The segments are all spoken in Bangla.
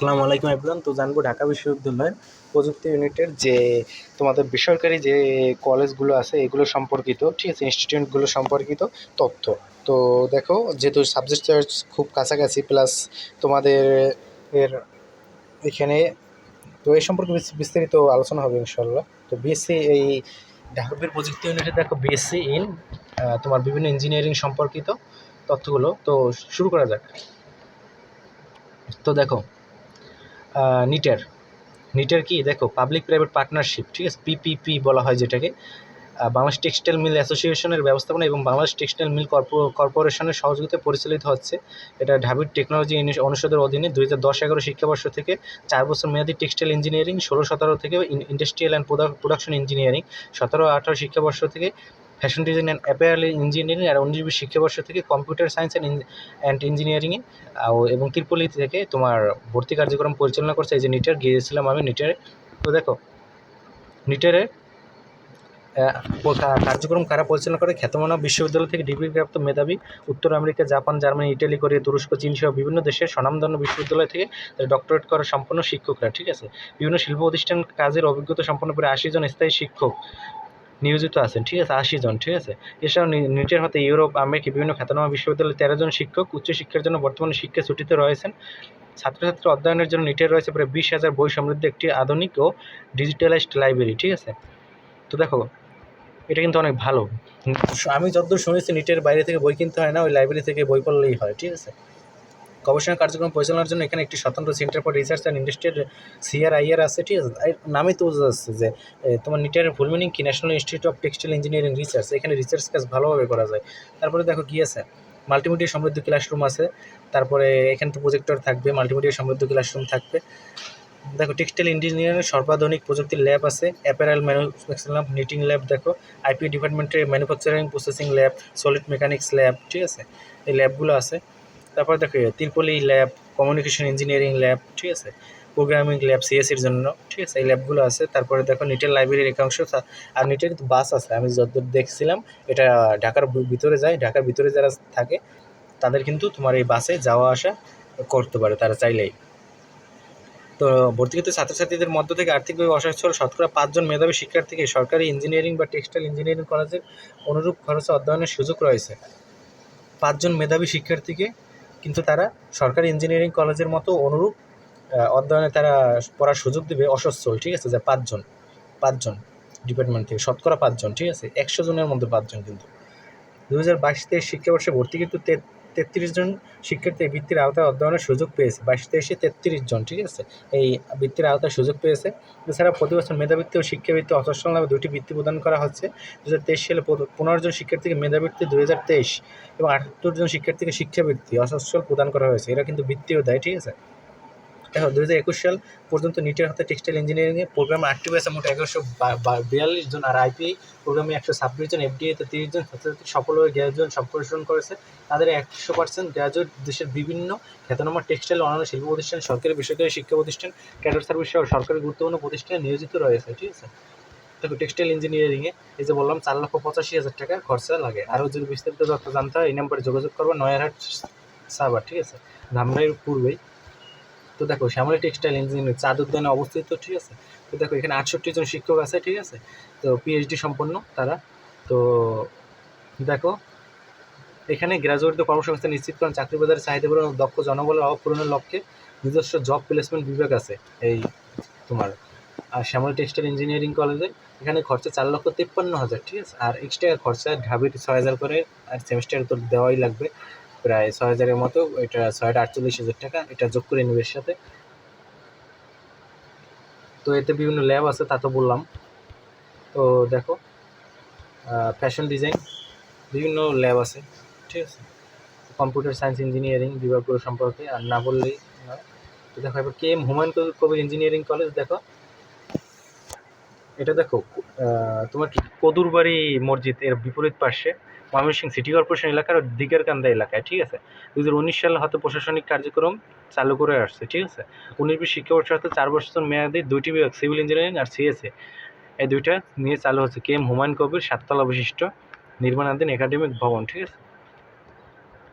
আসসালামু আলাইকুম এভরিওয়ান তো জানব ঢাকা বিশ্ববিদ্যালয়ের প্রযুক্তি ইউনিটের যে তোমাদের বেসরকারি যে কলেজগুলো আছে, এগুলো সম্পর্কিত, ঠিক আছে, ইনস্টিটিউটগুলো সম্পর্কিত তথ্য। তো দেখো, যেহেতু সাবজেক্ট চয়েস খুব কাছাকাছি প্লাস তোমাদের এর এখানে, তো এই সম্পর্কে বিস্তারিত আলোচনা হবে ইনশাল্লাহ তো বিএসসি এই ঢাকা প্রযুক্তি ইউনিটে দেখো বিএসসি ইন তোমার বিভিন্ন ইঞ্জিনিয়ারিং সম্পর্কিত তথ্যগুলো। তো শুরু করা যাক। তো দেখো নিটের নিটের কি? দেখো পাবলিক প্রাইভেট পার্টনারশিপ ঠিক আছে? পিপিপি বলা হয় যেটাকে। বাংলাদেশ টেক্সটাইল মিল অ্যাসোসিয়েশনের ব্যবস্থাপনা এবং বাংলাদেশ টেক্সটাইল মিল কর্পো- কর্পোরেশনের সহযোগিতায় পরিচালিত হচ্ছে। এটা ঢাবির টেকনোলজি অনুষদের অধীনে দুই হাজার দশ এগারো শিক্ষাবর্ষ থেকে চার বছর মেয়াদী টেক্সটাইল ইঞ্জিনিয়ারিং, ষোলো সতেরো থেকে ইন্ডাস্ট্রিয়াল অ্যান্ড প্রোডাকশন ইঞ্জিনিয়ারিং, সতেরো আঠারো শিক্ষাবর্ষ থেকে fashion design and apparel engineering আর উনিশ শিক্ষাবর্ষ থেকে কম্পিউটার সায়েন্স অ্যান্ড অ্যান্ড ইঞ্জিনিয়ারিংয়ে এবং ত্রিপলি থেকে তোমার ভর্তি কার্যক্রম পরিচালনা করছে এই যে নিটের গিয়েছিলাম আমি নিটারে তো দেখো নিটের কার্যক্রম কারা পরিচালনা করে? খ্যাতমানা বিশ্ববিদ্যালয় থেকে ডিগ্রিপ্রাপ্ত মেধাবী, উত্তর America, Japan, Germany, Italy, Korea, তুরস্ক, চীন সহ বিভিন্ন দেশের স্বনামধন্য বিশ্ববিদ্যালয় থেকে ডক্টরেট করা সম্পন্ন শিক্ষকরা, ঠিক আছে? বিভিন্ন শিল্প প্রতিষ্ঠান কাজের অভিজ্ঞতা সম্পন্ন করে আশি জন স্থায়ী শিক্ষক। নিয়োজিত আছেন। ঠিক আছে, আশি জন, ঠিক আছে? এছাড়াও নি- নিটের হাতে ইউরোপ, আমেরিকা বিভিন্ন খ্যাতনামা বিশ্ববিদ্যালয়ে তেরো জন শিক্ষক উচ্চশিক্ষার জন্য বর্তমানে শিক্ষা ছুটিতে রয়েছেন। ছাত্রছাত্রী অধ্যয়নের জন্য নিটের রয়েছে প্রায় বিশ হাজার বই সমৃদ্ধ একটি আধুনিক ও ডিজিটালাইজড লাইব্রেরি ঠিক আছে? তো দেখো, এটা কিন্তু অনেক ভালো। আমি যতদূর শুনেছি, নিটের বাইরে থেকে বই কিনতে হয় না, ওই লাইব্রেরি থেকে বই পড়লেই হয়, ঠিক আছে? গবেষণা কার্যক্রম পরিচালনার জন্য এখানে একটি স্বতন্ত্র centre for research and industrial CR IR আছে, ঠিক আছে? নামই তো যাচ্ছে যে তোমার নিটের ফুল মিনিং কি? National institute of textile engineering research এখানে রিসার্চ কাজ ভালোভাবে করা যায়। তারপরে দেখো কি আছে? মাল্টিমিডিয়া সমৃদ্ধ ক্লাসরুম আছে। তারপরে এখানে তো প্রজেক্টর থাকবে মাল্টিমিডিয়া সমৃদ্ধ ক্লাসরুম থাকবে। দেখো টেক্সটাইল ইঞ্জিনিয়ারিং সর্বাধুনিক প্রযুক্তির ল্যাব আছে। Apparel manufacturing lab knitting lab দেখো। আইপি ডিপার্টমেন্টের manufacturing processing lab solid mechanics lab ঠিক আছে? এই ল্যাবগুলো আছে। তারপর দেখো, triple E lab communication engineering lab ঠিক আছে? প্রোগ্রামিং ল্যাব সিএসির জন্য, ঠিক আছে? এই ল্যাবগুলো আছে। তারপরে দেখো নিটের লাইব্রেরির একাংশ আর নিটের বাস আছে। আমি যতদূর দেখছিলাম, এটা ঢাকার ভিতরে যায়। ঢাকার ভিতরে যারা থাকে, তাদের কিন্তু তোমার এই বাসে যাওয়া আসা করতে পারে তারা চাইলেই। তো ভর্তিকৃত ছাত্রছাত্রীদের মধ্য থেকে আর্থিকভাবে অসচ্ছল শতকরা পাঁচজন মেধাবী শিক্ষার্থীকে সরকারি ইঞ্জিনিয়ারিং বা টেক্সটাইল ইঞ্জিনিয়ারিং কলেজের অনুরূপ খরচে অধ্যয়নের সুযোগ রয়েছে। পাঁচজন মেধাবী শিক্ষার্থীকে কিন্তু তারা সরকারি ইঞ্জিনিয়ারিং কলেজের মতো অনুরূপ অধ্যয়নে তারা পড়ার সুযোগ দেবে অসচ্ছল, ঠিক আছে? যে পাঁচজন পাঁচজন ডিপার্টমেন্ট থেকে, শতকরা পাঁচজন, ঠিক আছে? একশো জনের মধ্যে পাঁচজন কিন্তু। দু হাজার বাইশ তেইশ শিক্ষাবর্ষে ভর্তি তে- তেত্রিশ জন শিক্ষার্থী বৃত্তির আওতায় অধ্যয়নের সুযোগ পেয়েছে। বাইশ তেইশে তেত্রিশ জন, ঠিক আছে? এই বৃত্তির আওতায় সুযোগ পেয়েছে। এছাড়া প্রতি বছর মেধাবৃত্তি ও শিক্ষাবৃত্তি অসচ্ছল নামে দুটি বৃত্তি প্রদান করা হচ্ছে। দু হাজার তেইশ সালে পনেরো জন শিক্ষার্থীকে মেধাবৃত্তি দু হাজার তেইশ এবং আটাত্তর জন শিক্ষার্থীকে শিক্ষাবৃত্তি অসচ্ছল প্রদান করা হয়েছে। এরা কিন্তু বৃত্তিও দেয়, ঠিক আছে? দেখো দু হাজার একুশ সাল পর্যন্ত নিটের হাতে টেক্সটাইল ইঞ্জিনিয়ারিংয়ে প্রোগ্রামে আটটি আছে মোট এগারোশো বিয়াল্লিশ জন আর আইপি প্রোগ্রামে একশো ছাব্বিশ জন এফডিএতে তিরিশ জন, ছাত্রছাত্রী সফলভাবে গ্র্যাজুয়েট সম্প্রসারণ করেছে। তাদের একশো পার্সেন্ট গ্র্যাজুয়েট দেশের বিভিন্ন খ্যাতনামা টেক্সটাইল, অন্যান্য শিল্প প্রতিষ্ঠান, সরকারি বেসরকারি শিক্ষা প্রতিষ্ঠান, ক্যাডার সার্ভিস সহ সরকারি গুরুত্বপূর্ণ প্রতিষ্ঠানে নিয়োজিত রয়েছে, ঠিক আছে? দেখো, টেক্সটাইল ইঞ্জিনিয়ারিংয়ে এই যে বললাম, চার লক্ষ পঁচাশি হাজার টাকা খরচা লাগে। আরও যদি বিস্তারিত তথ্য জানতে হয়, এই নাম্বারে যোগাযোগ করব, নয়ারহাট সাভার, ঠিক আছে? ধামরাইয়ের পূর্বেই তো দেখো শ্যামলী টেক্সটাইল ইঞ্জিনিয়ারিং চাঁদ উদ্যানে অবস্থিত, ঠিক আছে? তো দেখো, এখানে আটষট্টি জন শিক্ষক আছে, ঠিক আছে? তো পিএইচডি সম্পন্ন তারা। তো দেখো, এখানে গ্র্যাজুয়েটদের কর্মসংস্থান নিশ্চিত করেন, চাকরি বাজারে চাহিদা পূরণ দক্ষ জনবলের অভাব পূরণের লক্ষ্যে নিজস্ব জব প্লেসমেন্ট বিভাগ আছে, এই তোমার, আর শ্যামলী টেক্সটাইল ইঞ্জিনিয়ারিং কলেজে এখানে খরচা চার লক্ষ তিপ্পান্ন হাজার, ঠিক আছে? আর এক্সট্রা খরচা ঢাবির ছয় হাজার করে আর সেমিস্টার তো দেওয়াই লাগবে। প্রায় ছয় হাজারের মতো, এটা ছয়টা আটচল্লিশ হাজার টাকা, এটা যোগ করে নেবে সাথে। তো এতে বিভিন্ন ল্যাব আছে, তা তো বললাম। তো দেখো ফ্যাশন ডিজাইন বিভিন্ন ল্যাব আছে, ঠিক আছে? কম্পিউটার সায়েন্স ইঞ্জিনিয়ারিং বিভাগগুলো সম্পর্কে, আর না বললেই তো দেখো, এবার K M Humayun Kabir- engineering college দেখো। এটা দেখো তোমার কদুরবাড়ি মসজিদ এর বিপরীত পাশে ময়মনসিংহ সিটি কর্পোরেশন এলাকার দিকের কান্দা এলাকায়, ঠিক আছে? দু হাজার উনিশ সালে হয়তো প্রশাসনিক কার্যক্রম চালু করে আসছে, ঠিক আছে? উনিশ বিশ শিক্ষাবর্ষ হয়তো চার বছর মেয়াদে দুইটি বিভাগ, সিভিল ইঞ্জিনিয়ারিং আর সিএসএ, এই দুইটা নিয়ে চালু হচ্ছে কে এম হুমায়ুন কবির সাততলা বিশিষ্ট নির্মাণাধীন একাডেমিক ভবন, ঠিক আছে?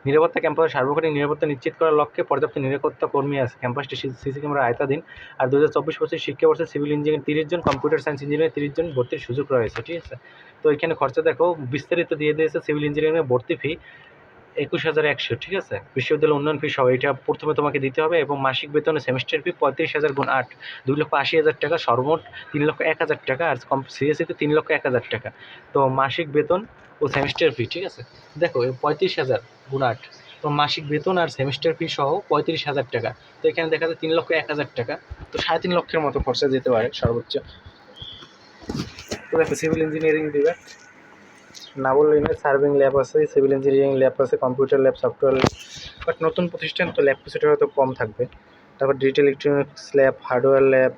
নিরাপত্তা ক্যাম্পাসে সার্বক্ষণিক নিরাপত্তা নিশ্চিত করার লক্ষ্যে পর্যাপ্ত নিরাপত্তা কর্মী আছে। ক্যাম্পাসটি সিসি ক্যামেরা আয়তাধীন আর দু হাজার চব্বিশ পঁচিশ শিক্ষাবর্ষে সিভিল ইঞ্জিনিয়ার তিরিশ জন, কম্পিউটার সায়েন্স ইঞ্জিনিয়ার তিরিশ জন ভর্তির সুযোগ রয়েছে, ঠিক আছে? তো এখানে খরচা দেখো, বিস্তারিত দিয়ে দিয়েছে সিভিল ইঞ্জিনিয়ারিংয়ের ভর্তি ফি একুশ হাজার একশো, ঠিক আছে? বিশ্ববিদ্যালয় উন্নয়ন ফি সহ এটা প্রথমে তোমাকে দিতে হবে এবং মাসিক বেতনে সেমিস্টার ফি পঁয়ত্রিশ হাজার গুণ আট। দুই লক্ষ আশি হাজার টাকা, সর্বমোট তিন লক্ষ এক হাজার টাকা আর কম সিএসসিতে তিন লক্ষ এক হাজার টাকা। তো মাসিক বেতন ও সেমিস্টার ফি ঠিক আছে? দেখো পঁয়ত্রিশ হাজার গুণ আট। তো মাসিক বেতন আর সেমিস্টার ফি সহ পঁয়ত্রিশ হাজার টাকা। তো এখানে দেখা যায় তিন লক্ষ এক হাজার টাকা। তো সাড়ে তিন লক্ষের মতো খরচা যেতে পারে সর্বোচ্চ। তো দেখো সিভিল ইঞ্জিনিয়ারিং দিবে। না বললেই নয় সার্ভিং ল্যাব আছে, সিভিল ইঞ্জিনিয়ারিং ল্যাব আছে, computer lab, software lab. But নতুন প্রতিষ্ঠান তো ল্যাব কিছুটা হয়তো কম থাকবে। তারপর digital electronics lab, hardware lab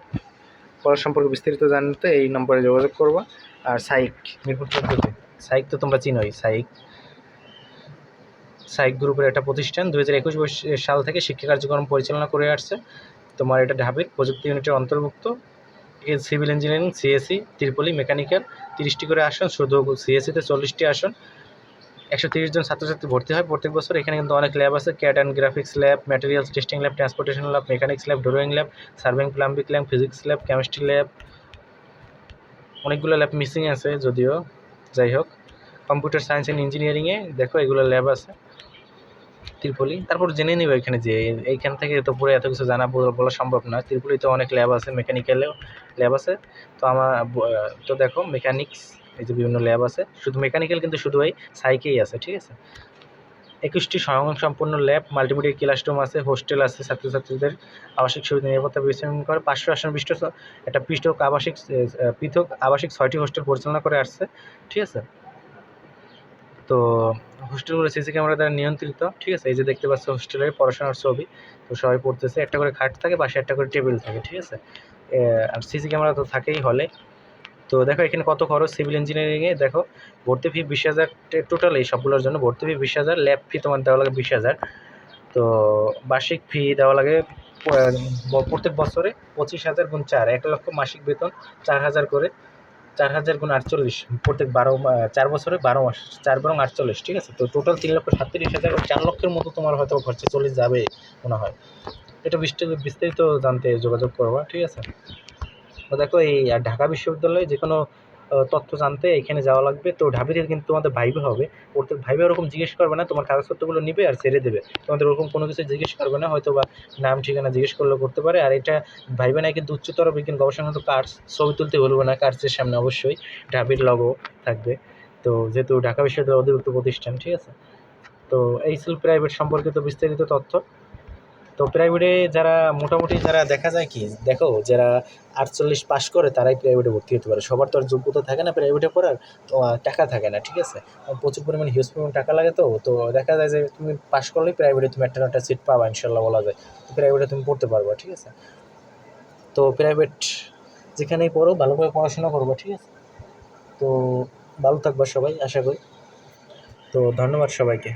পড়া সম্পর্কে বিস্তারিত জানতে এই নম্বরে যোগাযোগ করবা। আর সাইক, মিরপুর সাইক তো তোমরা চিনোই, সাইক। সাইক গ্রুপের একটা প্রতিষ্ঠান দু হাজার একুশ সাল থেকে শিক্ষা কার্যক্রম পরিচালনা করে আসছে। তোমার এটা ঢাবির প্রযুক্তি ইউনিটের অন্তর্ভুক্ত। Civil engineering CSC triple E mechanical তিরিশটি করে আসন, শুধু সিএসসিতে চল্লিশটি আসন। একশো তিরিশ জন ছাত্রছাত্রী ভর্তি হয় প্রত্যেক বছর। এখানে কিন্তু অনেক ল্যাব আছে CAD and graphics lab materials testing lab transportation lab mechanics lab drawing lab surveying plumbing lab physics lab chemistry lab অনেকগুলো ল্যাব মিসিং আছে যদিও, যাই হোক। কম্পিউটার সায়েন্স অ্যান্ড ইঞ্জিনিয়ারিংয়ে দেখো এগুলো ল্যাব আছে। ত্রিপলি। তারপর জেনে নিব এখানে যে এইখান থেকে তো পুরো এত কিছু জানা বলা সম্ভব না। ত্রিপলিতে অনেক ল্যাব আছে মেকানিক্যালেও ল্যাব আছে। তো আমার তো দেখো মেকানিক্স এই যে বিভিন্ন ল্যাব আছে। শুধু মেকানিক্যাল কিন্তু শুধু এই সাইকেই আছে, ঠিক আছে? একুশটি সম্পূর্ণ ল্যাব মাল্টিমিডিয়া ক্লাসরুম আছে হোস্টেল আছে, ছাত্রছাত্রীদের আবাসিক সুবিধা, নিরাপত্তা বিশ্লেষণ করে। পাঁচশো আসন বিশিষ্ট একটা পৃষ্ঠক আবাসিক পৃথক আবাসিক ছয়টি হোস্টেল পরিচালনা করে আসছে, ঠিক আছে? তো হোস্টেলগুলো সিসি ক্যামেরা দ্বারা নিয়ন্ত্রিত, ঠিক আছে? এই যে দেখতে পাচ্ছ হোস্টেলের পড়াশোনার ছবি, তো সবাই পড়তেছে, একটা করে খাট থাকে, পাশে একটা করে টেবিল থাকে, ঠিক আছে? আর সিসি ক্যামেরা তো থাকেই হলে তো দেখো এখানে কত খরচ সিভিল ইঞ্জিনিয়ারিংয়ে দেখো, ভর্তি ফি বিশ হাজার টোটাল এই সবগুলোর জন্য ভর্তি ফি বিশ হাজার ল্যাব ফি তোমার দেওয়া লাগে বিশ হাজার। তো বার্ষিক ফি দেওয়া লাগে প্রত্যেক বছরে পঁচিশ হাজার গুণ চার, এক লক্ষ মাসিক বেতন চার হাজার করে। চার হাজার গুণ আটচল্লিশ, প্রত্যেক বারো চার বছরে বারো মাস, চার বারো আটচল্লিশ, ঠিক আছে? তো টোটাল তিন লক্ষ সাতত্রিশ হাজার চার লক্ষের মতো তোমার হয়তো খরচা চলে যাবে মনে হয়। এটা বিস্তারিত বিস্তারিত জানতে যোগাযোগ করবা, ঠিক আছে? দেখো এই ঢাকা বিশ্ববিদ্যালয়ে যে কোনো তথ্য জানতে এখানে যাওয়া লাগবে। তো ঢাবিতে কিন্তু তোমাদের ভাইবে হবে। প্রত্যেক ভাইবে ওরকম জিজ্ঞেস করবে না, তোমার কাগজপত্রগুলো নিবে আর ছেড়ে দেবে। তোমাদের ওরকম কোনো কিছু জিজ্ঞেস করবে না, হয়তো বা নাম, ঠিকানা জিজ্ঞেস করলেও করতে পারে। আর এটা ভাইবে না, কিন্তু উচ্চতর বিজ্ঞান গবেষণা কিন্তু কার্স ছবি তুলতে বলবে না কার্সের সামনে অবশ্যই ঢাবির লগো থাকবে। তো যেহেতু ঢাকা বিশ্ববিদ্যালয় অধিভুক্ত প্রতিষ্ঠান, ঠিক আছে? তো এই ছিল প্রাইভেট সম্পর্কিত বিস্তারিত তথ্য। তো প্রাইভেটে যারা, মোটামুটি যারা দেখা যায় কি, দেখো যারা আটচল্লিশ পাস করে তারাই প্রাইভেটে ভর্তি হতে পারে। সবার তো আর যোগ্যতা থাকে না প্রাইভেটে পড়ার, তো টাকা থাকে না, ঠিক আছে? প্রচুর পরিমাণে হিউজ পরিমাণ টাকা লাগে তো তো দেখা যায় যে তুমি পাস করলেই প্রাইভেটে তুমি একটা একটা সিট পাবা, ইনশাল্লাহ বলা যায়। তো প্রাইভেটে তুমি পড়তে পারবা, ঠিক আছে? তো প্রাইভেট যেখানেই পড়ো, ভালোভাবে পড়াশোনা করব, ঠিক আছে? তো ভালো থাকবা সবাই, আশা করি। তো ধন্যবাদ সবাইকে।